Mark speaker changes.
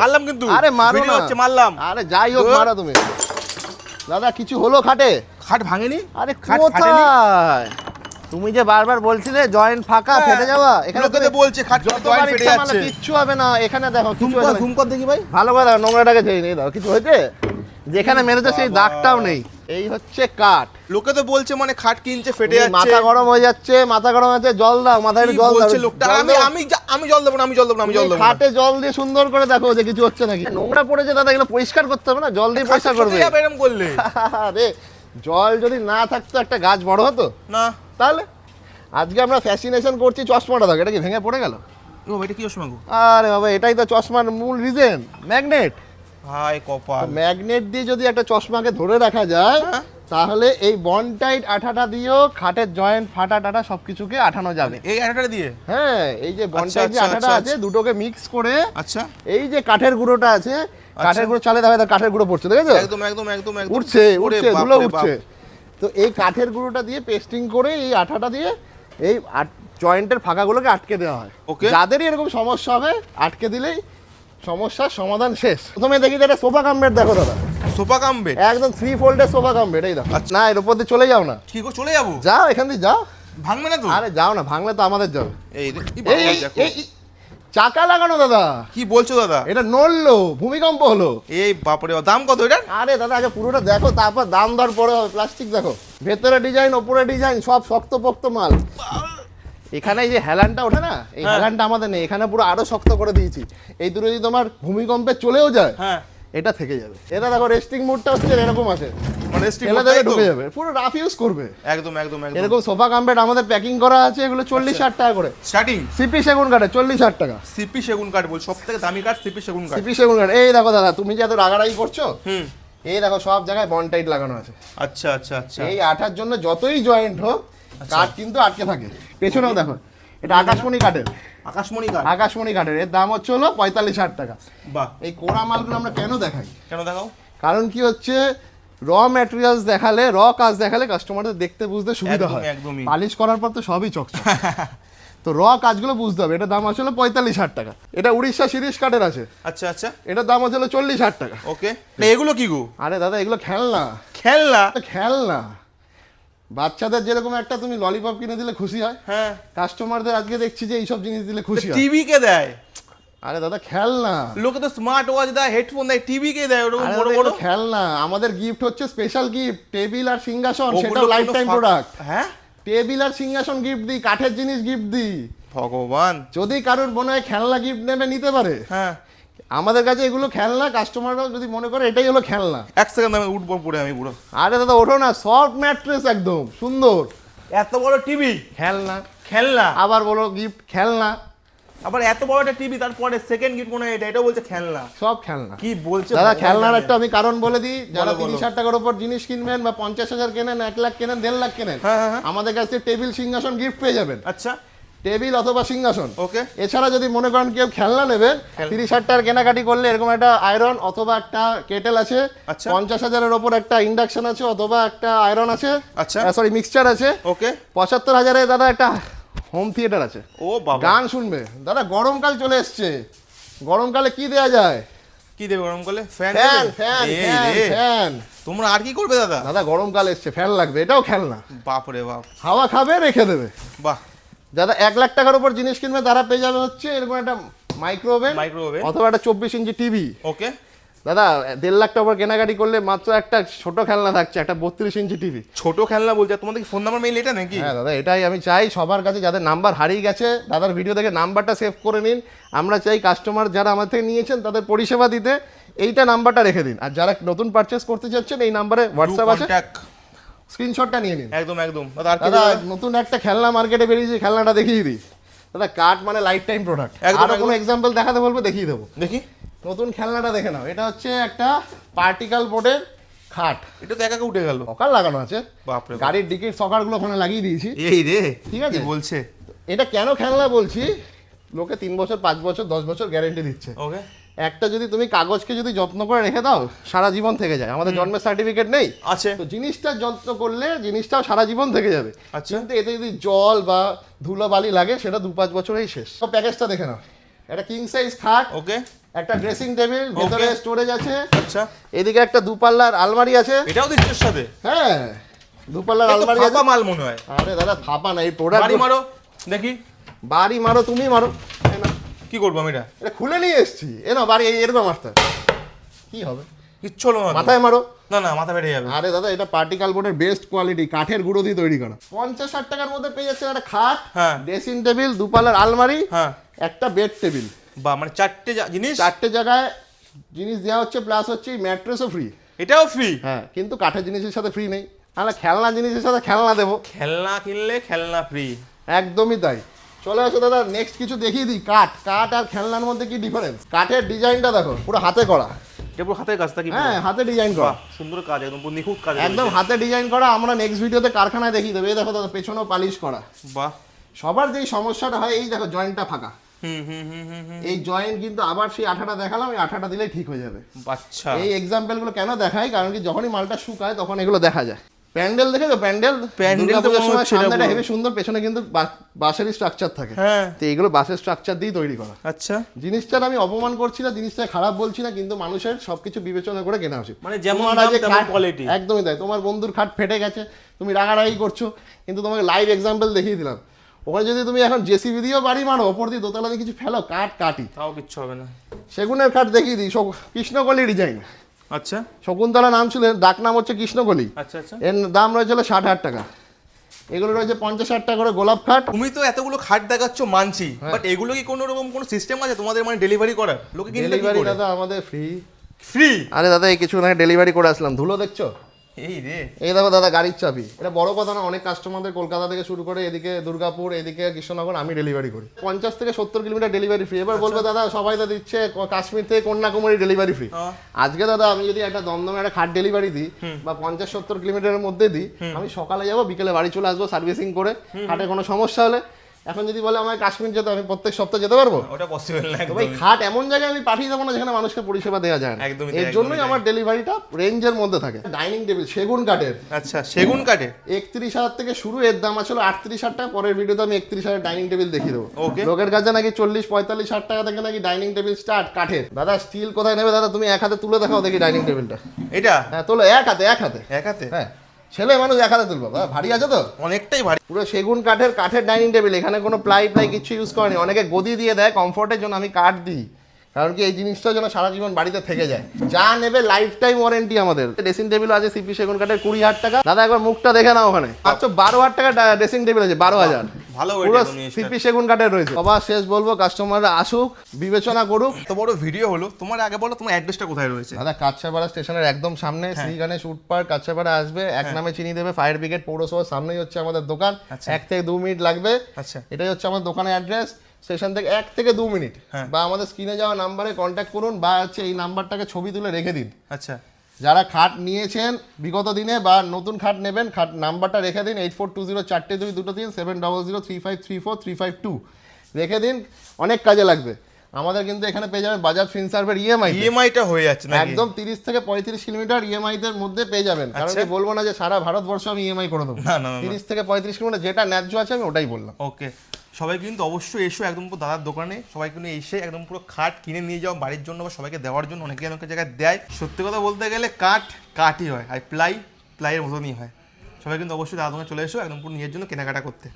Speaker 1: মারলাম কিন্তু।
Speaker 2: আরে মারো না।
Speaker 1: হচ্ছে মারলাম।
Speaker 2: আরে যাই হোক মারা তুমি। দাদা কিছু হলো খাটে?
Speaker 1: খাট ভাঙেনি?
Speaker 2: আরে
Speaker 1: খাট?
Speaker 2: কোথায়? তুমি যে বারবার বলছিলে জয়েন্ট ফাঁকা
Speaker 1: হ্যাঁ,
Speaker 2: ফেটে যাওয়া এখানে
Speaker 1: তো বলছে খাট জয়েন্ট ফেটে যাচ্ছে।
Speaker 2: কিচ্ছু হবে না এখানে দেখো কিছু না।
Speaker 1: ঝুমকর দেখি ভাই।
Speaker 2: ভালো করে নোংরাটাকে ছেড়ে নিয়ে দাও কিছু হয়েছে? যেখানে মেরেছে সেই দাগটাও নেই। এই হচ্ছে কাঠ।
Speaker 1: লোকে তো বলছে মানে খাট কিনছে ফেটে যাচ্ছে।
Speaker 2: মাথা গরম হয়ে যাচ্ছে মাথা গরম আছে জল দাও মাথায় জল দাও।
Speaker 1: বলছে লোকটা? আমি আমি আমি জল দেবো না আমি জল দেবো না আমি জল দেবো
Speaker 2: খাটে জল দিয়ে সুন্দর করে দেখো যে কিছু হচ্ছে নাকি। নোংরা পড়েছে দাদা এগুলো পরিষ্কার করতে হবে না জল দিয়ে পরিষ্কার করবে।
Speaker 1: এরম করলে।
Speaker 2: আরে জল যদি না থাকতো একটা গাছ বড় হতো?
Speaker 1: না।
Speaker 2: তাহলে? আজকে আমরা ফ্যাসিনেশন করছি চশমাটা দেখো এটা কি ভেঙে পড়ে গেল?
Speaker 1: ও এটা কি চশমা গো?
Speaker 2: আরে বাবা এটাই তো চশমার মূল রিজন ম্যাগনেট
Speaker 1: হাই কপাল।
Speaker 2: ম্যাগনেট দিয়ে যদি একটা চশমাকে ধরে রাখা যায়
Speaker 1: হ্যাঁ।
Speaker 2: তাহলে এই বনটাইট আঠাটা দিয়েও খাটের জয়েন্ট ফাটা টাটা সবকিছুকে আঠানো যাবে।
Speaker 1: এই আটাটা দিয়ে?
Speaker 2: হ্যাঁ এই যে বনটাইট যে
Speaker 1: আচ্ছা,
Speaker 2: আঠাটা
Speaker 1: আচ্ছা,
Speaker 2: আছে দুটোকে মিক্স করে
Speaker 1: আচ্ছা।
Speaker 2: এই যে কাঠের গুঁড়োটা আছে কাঠের গুঁড়ো চালে দেখা যায় কাঠের গুঁড়ো পড়ছে দেখেছ?
Speaker 1: একদম একদম একদম একদম।
Speaker 2: উঠছে উঠছে ধুলো উঠছে তো এই কাঠের গুঁড়োটা দিয়ে পেস্টিং করে এই আঠাটা দিয়ে এই জয়েন্টের ফাঁকাগুলোকে আটকে দেওয়া হয়।
Speaker 1: Okay.
Speaker 2: যাদেরই এরকম সমস্যা হবে আটকে দিলেই সমস্যার সমাধান শেষ। প্রথমে দেখি এটা সোফা কাম বেড দেখো দাদা।
Speaker 1: Sofa cum bed?
Speaker 2: একদম থ্রি ফোল্ডের সোফা কাম বেড এই দেখো।
Speaker 1: আচ্ছা।
Speaker 2: না এর উপর দিয়ে চলে যাও না।
Speaker 1: কি গো চলে যাব?
Speaker 2: যাও এখান দিয়ে যাও।
Speaker 1: ভাঙবে না তো?
Speaker 2: আরে যাও না ভাঙলে তো আমাদের যাবে
Speaker 1: এই দেখো।
Speaker 2: চাকা লাগানো দাদা।
Speaker 1: কি বলছো দাদা?
Speaker 2: এটা নড়লো ভূমিকম্প হলো।
Speaker 1: এই বাপরে বাপ, দাম কত এটার?
Speaker 2: আরে দাদা আগে পুরোটা দেখো তারপর দাম দর পরে প্লাস্টিক দেখো। ভেতরে ডিজাইন ওপরে ডিজাইন সব শক্ত পোক্ত মাল এখানে এই যে হেলানটা ওঠে না এই
Speaker 1: হ্যাঁ।
Speaker 2: হেলানটা আমাদের নেই এখানে পুরো আরও শক্ত করে দিয়েছি। এই দূরে যদি তোমার ভূমিকম্পে চলেও যায়
Speaker 1: হ্যাঁ।
Speaker 2: এটা থেকে যাবে। এটা দেখো রেস্টিং মুডটা হচ্ছে এরকম আছে।
Speaker 1: মানে স্টিল
Speaker 2: ফেলে দেবে ঢুকে যাবে। পুরো রাফ ইউজ করবে।
Speaker 1: একদম একদম একদম।
Speaker 2: এরকম সোফা কাম্পেট আমাদের প্যাকিং করা আছে এগুলো চল্লিশ
Speaker 1: আচ্ছা।
Speaker 2: ষাট টাকা করে।
Speaker 1: স্টার্টিং
Speaker 2: সিপি সেগুন কাঠে চল্লিশ ষাট টাকা।
Speaker 1: সিপি সেগুন কাঠ বল সব থেকে দামি কাঠ সিপি সেগুন কাঠ
Speaker 2: সিপি সেগুন কাঠ এই দেখো দাদা তুমি যে এত রাগারাগি করছ
Speaker 1: হুম।
Speaker 2: এই দেখো সব জায়গায় বন টাইট লাগানো আছে।
Speaker 1: আচ্ছা আচ্ছা আচ্ছা।
Speaker 2: এই আঠার জন্য যতই জয়েন্ট হোক কাঠ কিন্তু আটকে থাকে। পেছনেও দেখো এটা আকাশমণি কাঠের।
Speaker 1: আকাশমণি কাঠ।
Speaker 2: আকাশমণি কাঠের এর দাম হচ্ছে হলো পঁয়তাল্লিশ ষাট টাকা।
Speaker 1: বাহ।
Speaker 2: এই কোড়া মালগুলো আমরা কেন দেখাই?
Speaker 1: কেন দেখাও?
Speaker 2: কারণ কি হচ্ছে র ম্যাটেরিয়ালস দেখালে র কাজ দেখালে কাস্টমারদের দেখতে বুঝতে সুবিধা হয়।
Speaker 1: একদমই।
Speaker 2: পালিশ করার পর তো সবই চকচক। তো র কাজগুলো বুঝতে হবে। এটার দাম আসলে পঁয়তাল্লিশ ষাট টাকা। এটা উড়িষ্যা শিরিষ কাঠের আছে।
Speaker 1: আচ্ছা আচ্ছা।
Speaker 2: এটার দাম হচ্ছে চল্লিশ হাজার টাকা।
Speaker 1: ওকে এগুলো কি গো?
Speaker 2: আরে দাদা এগুলো খেলনা।
Speaker 1: খেলনা?
Speaker 2: খেলনা। বাচ্চাদের যেরকম একটা তুমি ললিপপ কিনে দিলে খুশি হয়
Speaker 1: হ্যাঁ।
Speaker 2: কাস্টমারদের আজকে দেখছি যে এইসব জিনিস দিলে খুশি হয়।
Speaker 1: টিভি কে দেয়?
Speaker 2: আরে দাদা খেলনা।
Speaker 1: লোকে তো স্মার্ট ওয়াচ দেয় হেডফোন দেয় টিভি কে দেয় ওরকম বড় বড়।
Speaker 2: এগুলো খেলনা। আমাদের গিফট হচ্ছে স্পেশাল গিফট টেবিল আর সিংহাসন সেটা লাইফ টাইম প্রোডাক্ট
Speaker 1: হ্যাঁ?
Speaker 2: টেবিল আর সিংহাসন গিফট দিই কাঠের জিনিস গিফট দিই।
Speaker 1: ভগবান।
Speaker 2: যদি কারোর মনে হয় খেলনা গিফট নেবে নিতে পারে।
Speaker 1: হ্যাঁ।
Speaker 2: আমাদের কাছে এগুলো খেলনা কাস্টমাররা যদি মনে করে এটাই হলো খেলনা।
Speaker 1: এক সেকেন্ড আমি উঠবো পড়ে আমি পুরো।
Speaker 2: আরে দাদা ওঠো না সফট ম্যাট্রেস একদম সুন্দর।
Speaker 1: এত বড় টিভি
Speaker 2: খেলনা।
Speaker 1: খেলনা?
Speaker 2: আবার বলো গিফট খেলনা।
Speaker 1: আবার এত বড় একটা টিভি তারপরে সেকেন্ড গিফট মনে হয় এটা এটাও বলছে খেলনা।
Speaker 2: সব খেলনা।
Speaker 1: কি বলছে
Speaker 2: দাদা খেলনার একটা আমি কারণ বলে দিই যারা তিরিশ। হাজার টাকার উপর জিনিস কিনবেন বা পঞ্চাশ হাজার কেনেন এক লাখ কেনেন দেড় লাখ কেনেন
Speaker 1: হ্যাঁ, হ্যাঁ, হ্যাঁ।
Speaker 2: আমাদের কাছে টেবিল সিংহাসন গিফট পেয়ে যাবেন।
Speaker 1: আচ্ছা।
Speaker 2: টেবিল অথবা সিংহাসন।
Speaker 1: ওকে।
Speaker 2: এছাড়া যদি মনে করেন কেউ খেলনা নেবেন তিরিশ হাজার কেনাকাটি করলে এরকম একটা আয়রন অথবা একটা কেটেল আছে
Speaker 1: আচ্ছা।
Speaker 2: পঞ্চাশ হাজারের ওপর একটা ইন্ডাকশন আছে অথবা একটা আয়রন আছে
Speaker 1: আচ্ছা।
Speaker 2: সরি মিক্সচার আছে।
Speaker 1: ওকে।
Speaker 2: পঁচাত্তর হাজারে দাদা একটা হোম থিয়েটার আছে।
Speaker 1: ও বাবা।
Speaker 2: গান শুনবে। দাদা গরমকাল চলে এসছে। গরমকালে কি দেয়া যায়?
Speaker 1: কি দেবে গরম করলে fan
Speaker 2: fan fan fan fan
Speaker 1: তোমরা আর কি করবে দাদা?
Speaker 2: দাদা গরমকাল এসছে ফ্যান লাগবে এটাও খেলনা।
Speaker 1: বাপরে বাপ।
Speaker 2: হাওয়া খাবে রেখে দেবে।
Speaker 1: বাহ।
Speaker 2: দাদা এক লাখ টাকার উপর জিনিস কিনবে তারা পেয়ে যাবে হচ্ছে এরকম একটা মাইক্রো ওভেন
Speaker 1: Micro oven।
Speaker 2: অথবা একটা চব্বিশ ইঞ্চি টিভি
Speaker 1: ওকে।
Speaker 2: দাদা দেড় লাখ টাকার কেনাকাটি করলে মাত্র একটা ছোট খেলনা থাকছে একটা বত্রিশ ইঞ্চি টিভি
Speaker 1: ছোট খেলনা বলছে তোমাদের ফোন নাম্বার মেইল এটা নাকি?
Speaker 2: হ্যাঁ দাদা এটাই আমি চাই সবার কাছে যাদের নাম্বার হারিয়ে গেছে দাদার ভিডিও দেখে নাম্বারটা সেভ করে নিন। আমরা চাই কাস্টমার যারা আমার থেকে নিয়েছেন তাদের পরিষেবা দিতে এইটা নাম্বারটা রেখে দিন। আর যারা নতুন পারচেস করতে চাচ্ছেন এই নাম্বারে হোয়াটসঅ্যাপ আছে। স্ক্রিনশটটা নিয়ে নিন।
Speaker 1: একদম একদম। দাদা
Speaker 2: নতুন একটা খেলনা মার্কেটে বেরিয়েছে খেলনাটা দেখিয়ে দিই। দাদা কাঠ মানে লাইফ টাইম প্রোডাক্ট
Speaker 1: একদম,
Speaker 2: আরও কোনো। এক্সাম্পল দেখাতে বলব দেখিয়ে দেবো।
Speaker 1: দেখি।
Speaker 2: নতুন খেলনাটা দেখে নাও। এটা হচ্ছে একটা পার্টিকাল বোর্ডের খাট।
Speaker 1: এটা তো একা উঠে গেল।
Speaker 2: সকাল লাগানো আছে।
Speaker 1: বাপ। রে
Speaker 2: গাড়ির ডিকির সকারগুলো ওখানে লাগিয়ে দিয়েছি।
Speaker 1: এই রে
Speaker 2: ঠিক আছে।
Speaker 1: বলছে?
Speaker 2: এটা কেন খেলনা বলছি? লোকে তিন বছর পাঁচ বছর দশ বছর গ্যারেন্টি দিচ্ছে।
Speaker 1: ওকে
Speaker 2: একটা যদি তুমি কাগজকে যদি যত্ন করে রেখে দাও সারা জীবন থেকে যায়। আমাদের জন্মের সার্টিফিকেট নেই।
Speaker 1: আছে।
Speaker 2: তো জিনিসটা যত্ন করলে জিনিসটাও সারা জীবন থেকে যাবে।
Speaker 1: আচ্ছা।
Speaker 2: কিন্তু এতে যদি জল বা ধুলো বালি লাগে সেটা দু পাঁচ বছরেই শেষ। তো প্যাকেজটা দেখে নাও। একটা কিং সাইজ খাট
Speaker 1: ওকে।
Speaker 2: একটা ড্রেসিং টেবিল ভেতরে স্টোরেজ আছে।
Speaker 1: আচ্ছা।
Speaker 2: এদিকে একটা দুপাল্লার আলমারি আছে।
Speaker 1: এটাও দিচ্ছে সাথে
Speaker 2: হ্যাঁ দুপাল্লার আলমারি আছে।
Speaker 1: মাল মনে হয়।
Speaker 2: আরে দাদা ফাপা না এই প্রোডাক্ট
Speaker 1: বাড়ি মারো দেখি।
Speaker 2: বাড়ি মারো তুমি মারো।
Speaker 1: কি করব আমি এটা?
Speaker 2: এটা খুলে নিয়ে এসছি। এ না বাড়ি এরকম আসতে কি হবে?
Speaker 1: কিচ্ছু হলো না
Speaker 2: মাথায় মারো।
Speaker 1: না না মাথা বেড়ে যাবে।
Speaker 2: আরে দাদা এটা পার্টিকাল বোর্ডের বেস্ট কোয়ালিটি কাঠের গুঁড়ো দিয়ে তৈরি করা। পঞ্চাশ ষাট টাকার মধ্যে পেয়ে যাচ্ছে একটা খাট
Speaker 1: হ্যাঁ।
Speaker 2: ড্রেসিং টেবিল দুপাল্লার আলমারি
Speaker 1: হ্যাঁ।
Speaker 2: একটা বেড টেবিল
Speaker 1: বা মানে চারটে জিনিস?
Speaker 2: চারটে জায়গায় জিনিস দেওয়া হচ্ছে প্লাস হচ্ছে ম্যাট্রেসও ফ্রি
Speaker 1: এটাও ফ্রি
Speaker 2: হ্যাঁ কিন্তু কাঠের জিনিসের সাথে ফ্রি নেই। তাহলে খেলনা জিনিসের সাথে খেলনা দেবো।
Speaker 1: খেলনা কিনলে খেলনা ফ্রি
Speaker 2: একদমই তাই। চলে আসো দাদা নেক্সট কিছু দেখিয়ে দিই। কাঠ কাঠ আর খেলনার মধ্যে কি ডিফারেন্স কাঠের ডিজাইনটা দেখো পুরো হাতে করা।
Speaker 1: পুরো হাতের কাজটা কি
Speaker 2: হ্যাঁ হাতে ডিজাইন করা।
Speaker 1: সুন্দর কাজ একদম নিখুঁত কাজ
Speaker 2: একদম হাতে ডিজাইন করা আমরা নেক্সট ভিডিওতে কারখানায় দেখিয়ে দেবো। এই দেখো দাদা পেছনেও পালিশ করা।
Speaker 1: বাহ।
Speaker 2: সবার যেই সমস্যাটা হয় এই দেখো জয়েন্টটা ফাঁকা।
Speaker 1: হুম হুম হুম হুম হুম।
Speaker 2: এই জয়েন্ট কিন্তু আবার সেই আঠাটা দেখালাম এই আঠাটা দিলেই ঠিক হয়ে যাবে।
Speaker 1: আচ্ছা
Speaker 2: এই এক্সাম্পলগুলো কেন দেখাই? কারণ কি যখনই মালটা শুকায় তখন এগুলো দেখা যায়। প্যান্ডেল দেখেছ প্যান্ডেল
Speaker 1: প্যান্ডেল তো
Speaker 2: সময় সামনেটা। হেবি সুন্দর পেছনে কিন্তু বা- বাঁশেরই স্ট্রাকচার থাকে।
Speaker 1: হ্যাঁ।
Speaker 2: তো এইগুলো বাঁশের স্ট্রাকচার দিয়ে তৈরি করা।
Speaker 1: আচ্ছা।
Speaker 2: জিনিসটার আমি অপমান করছি না জিনিসটা খারাপ বলছি না কিন্তু মানুষের সবকিছু বিবেচনা করে কেনা উচিত।
Speaker 1: মানে যেমন তেমন
Speaker 2: একদমই তাই। তোমার বন্ধুর খাট ফেটে গেছে তুমি রাগারাগি করছ কিন্তু তোমাকে লাইভ এক্সাম্পল দেখিয়ে দিলাম। ওখানে যদি তুমি এখন জেসিবি দিয়েও বাড়ি মারো ওপর দিয়ে দোতলা দিয়ে কিছু ফেলো কাঠ কাটি।
Speaker 1: তাও কিচ্ছু হবে না।
Speaker 2: সেগুনের কাঠ দেখিয়ে দিই। কৃষ্ণকলি ডিজাইন
Speaker 1: আচ্ছা।
Speaker 2: শকুন্তলা নাম ছিল ডাক নাম হচ্ছে কৃষ্ণকলি।
Speaker 1: আচ্ছা আচ্ছা।
Speaker 2: এর দাম রয়েছিল ষাট হাজার টাকা। এগুলো রয়েছে পঞ্চাশ হাজার টাকা করে গোলাপ খাট।
Speaker 1: তুমি তো এতগুলো খাট দেখাচ্ছ মানছি। বাট এগুলো কি কোনো রকম কোনো সিস্টেম আছে? তোমাদের মানে ডেলিভারি করার? লোকে
Speaker 2: ডেলিভারি দাদা আমাদের ফ্রি
Speaker 1: ফ্রি
Speaker 2: আরে দাদা এই কিছু ডেলিভারি করে আসলাম। ধুলো দেখছ?
Speaker 1: এই রে।
Speaker 2: এই দেখো দাদা গাড়ির চাবি। এটা বড় কথা না অনেক কাস্টমারদের কলকাতা থেকে শুরু করে এদিকে দুর্গাপুর এদিকে কৃষ্ণনগর আমি ডেলিভারি করি। পঞ্চাশ থেকে সত্তর কিলোমিটার ডেলিভারি ফ্রি এবার বলবে দাদা সবাই তো দিচ্ছে কাশ্মীর থেকে কন্যাকুমারী ডেলিভারি ফ্রি
Speaker 1: হ্যাঁ।
Speaker 2: আজকে দাদা আমি যদি একটা দমদমে একটা খাট ডেলিভারি দিই বা পঞ্চাশ সত্তর কিলোমিটারের মধ্যে দিই আমি সকালে যাব বিকেলে বাড়ি চলে আসব সার্ভিসিং করে খাটে কোনো সমস্যা হলে এখন যদি বলে আমায় কাশ্মীর যেতে আমি প্রত্যেক সপ্তাহে যেতে পারব?
Speaker 1: ওটা পসিবল না
Speaker 2: তো
Speaker 1: একদম
Speaker 2: ভাই খাট এমন জায়গায় আমি পাঠিয়ে দেবো না যেখানে মানুষকে পরিষেবা দেওয়া যায় না।
Speaker 1: একদমই তাই,
Speaker 2: এর জন্যই আমার ডেলিভারিটা রেঞ্জের মধ্যে থাকে। ডাইনিং টেবিল সেগুন কাঠের।
Speaker 1: আচ্ছা সেগুন কাঠে
Speaker 2: একত্রিশ হাজার থেকে শুরু এর দাম আসলে আটত্রিশ হাজার টাকা। পরের ভিডিওতে আমি একত্রিশ হাজার ডাইনিং টেবিল দেখিয়ে দেবো. লোকের কাছে নাকি চল্লিশ পঁয়তাল্লিশ হাজার টাকা থেকে নাকি ডাইনিং টেবিল স্টার্ট কাঠের। দাদা স্টিল কোথায় নেবে? দাদা তুমি এক হাতে তুলে দেখাও দেখি ডাইনিং টেবিলটা।
Speaker 1: এটা?
Speaker 2: হ্যাঁ তোলো এক হাতে এক হাতে।
Speaker 1: এক হাতে?
Speaker 2: হ্যাঁ। ছেলে মানুষ এক হাতে তুলবো ভারী আছে তো?
Speaker 1: অনেকটাই ভারী।
Speaker 2: পুরো সেগুন কাঠের কাঠের ডাইনিং টেবিল এখানে কোনো প্লাই প্লাই কিছু ইউজ করেনি। অনেকে গদি দিয়ে দেয় কমফোর্টের জন্য আমি কাঠ দিই। কারণ কি এই জিনিসটা যেন সারা জীবন বাড়িতে থেকে যায়। যা নেবে লাইফ টাইম ওয়ারেন্টি আমাদের ড্রেসিং টেবিল আছে সিপি সেগুন কাঠের কুড়ি হাজার টাকা। দাদা একবার মুখটা দেখে নাও ওখানে। আচ্ছা বারো হাজার টাকা ড্রেসিং টেবিল আছে বারো হাজার।
Speaker 1: ভালো
Speaker 2: সিপি সেগুন কাঠের রয়েছে। সবার শেষ বলব কাস্টমাররা আসুক বিবেচনা করুক।
Speaker 1: তো বড় ভিডিও হলো। তোমার আগে বলো তোমার অ্যাড্রেসটা কোথায় রয়েছে?
Speaker 2: দাদা কাছাপাড়া স্টেশনের একদম সামনে উড পার্ক কাছাপাড়া আসবে। এক নামে চিনি দেবে ফায়ার ব্রিগেড পৌরসভার সামনেই হচ্ছে আমাদের দোকান।
Speaker 1: আচ্ছা।
Speaker 2: এক থেকে দু মিনিট লাগবে।
Speaker 1: আচ্ছা।
Speaker 2: এটাই হচ্ছে আমার দোকানের অ্যাড্রেস স্টেশন থেকে এক থেকে দু মিনিট।
Speaker 1: হ্যাঁ।
Speaker 2: বা আমাদের স্ক্রিনে যাওয়া নাম্বারে কন্ট্যাক্ট করুন বা হচ্ছে এই নাম্বারটাকে ছবি তুলে রেখে দিন।
Speaker 1: আচ্ছা।
Speaker 2: যারা খাট নিয়েছেন বিগত দিনে বা নতুন খাট নেবেন খাট নাম্বারটা রেখে দিন এইট ফোর টু জিরো চারটে দুই দুটো তিন seven double zero three five three four three five two রেখে দিন অনেক কাজে লাগবে। আমাদের কিন্তু এখানে পেয়ে যাবেন বাজাজ ফিনসার্ভের ইএমআই
Speaker 1: ইএমআইটা হয়ে যাচ্ছে
Speaker 2: একদম তিরিশ থেকে পঁয়ত্রিশ কিলোমিটার ইএমআই দের মধ্যে পেয়ে যাবেন। কারণ
Speaker 1: আচ্ছা।
Speaker 2: কি বলব না যে সারা ভারতবর্ষ আমি ইএমআই করে দেবো।
Speaker 1: না, না, না, না।
Speaker 2: তিরিশ থেকে পঁয়ত্রিশ কিলোমিটার যেটা ন্যায্য আছে আমি ওটাই বললাম।
Speaker 1: ওকে। সবাই কিন্তু অবশ্যই এসো একদম পুরো দাদার দোকানে। সবাই কিন্তু এসে একদম পুরো খাট কিনে নিয়ে যাও, বাড়ির জন্য বা সবাইকে দেওয়ার জন্য। অনেকে অনেক জায়গায় দেয়। সত্যি কথা বলতে গেলে কাঠ কাঠই হয়, আর প্লাই, প্লাইয়ের মতনই হয়। সবাই কিন্তু অবশ্যই দাদার দোকানে চলে এসো, একদম পুরো নিজের জন্য কেনাকাটা করতে।